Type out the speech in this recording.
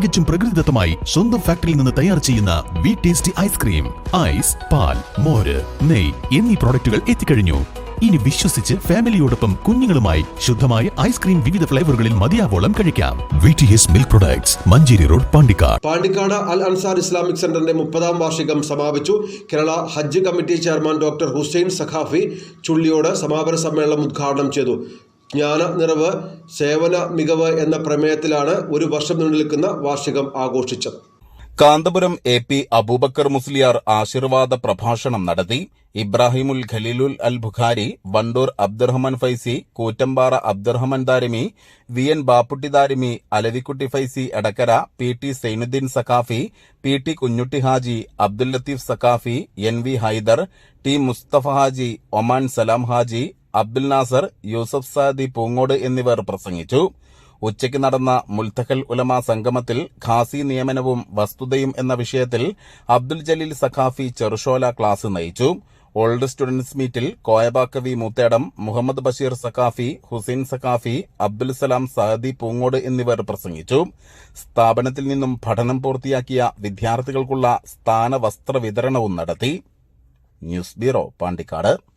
തികച്ചും പ്രകൃതിദത്തമായി സ്വന്തം ഫാക്ടറിയിൽ നിന്ന് തയ്യാർ ചെയ്യുന്ന വി ടേസ്റ്റി ഐസ്ക്രീം ഐസ് പാൽ മോര് നെയ് എന്നീ പ്രോഡക്റ്റുകൾ എത്തിക്കഴിഞ്ഞു. ഇനി വിശ്വസിച്ച് ഫാമിലിയോടൊപ്പം കുഞ്ഞുങ്ങളുമായി ശുദ്ധമായ ഐസ്ക്രീം വിവിധ ഫ്ലേവറുകളിൽ മതിയാവോളം കഴിക്കാം. V T S milk products Manjeri road Pandikkad. Pandikkad Al Ansar Islamic സെന്ററിന്റെ മുപ്പതാം വാർഷികം സമാപിച്ചു. Kerala Hajj committee chairman doctor Hussain Saqafi Chulliyode സമാപന സമ്മേളനം ഉദ്ഘാടനം ചെയ്തു. ജ്ഞാന നിറവ് സേവന മികവ് എന്ന പ്രമേയത്തിലാണ് ഒരു വർഷം നീണ്ടുനിൽക്കുന്ന വാർഷികം ആഘോഷിച്ചത്. കാന്തപുരം എ പി അബൂബക്കർ മുസ്ലിയാർ ആശീർവാദ പ്രഭാഷണം നടത്തി Ibrahimul Khalilul Al Bukhari Wandoor Abdurahman Faizy Koottampara Abdurahman Darimi V N Bapputty Darimi Alavikutty Faizy Edakkara P T Zainuddin Saqafi P T Kunhutty Haji Abdul Latheef Saqafi N V Haider T Musthafa Haji Oman Salam Haji Abdul Nasar Yusuf Sadi Poongode എന്നിവർ പ്രസംഗിച്ചു. ഉച്ചയ്ക്ക് നടന്ന മുൽത്തഖൽ ഉലമ സംഗമത്തിൽ ഖാസി നിയമനവും വസ്തുതയും എന്ന വിഷയത്തിൽ Abdul Jaleel Saqafi Cherushola class നയിച്ചു. Old students മീറ്റിൽ കോയബാക്കവി മൂത്തേടം മുഹമ്മദ് ബഷീർ സഖാഫി ഹുസൈൻ സഖാഫി അബ്ദുൽ സലാം സഹദി പൂങ്ങോട് എന്നിവർ പ്രസംഗിച്ചു. സ്ഥാപനത്തിൽ നിന്നും പഠനം പൂർത്തിയാക്കിയ വിദ്യാർത്ഥികൾക്കുള്ള സ്ഥാന വസ്ത്ര വിതരണവും നടത്തി. News bureau Pandikkad.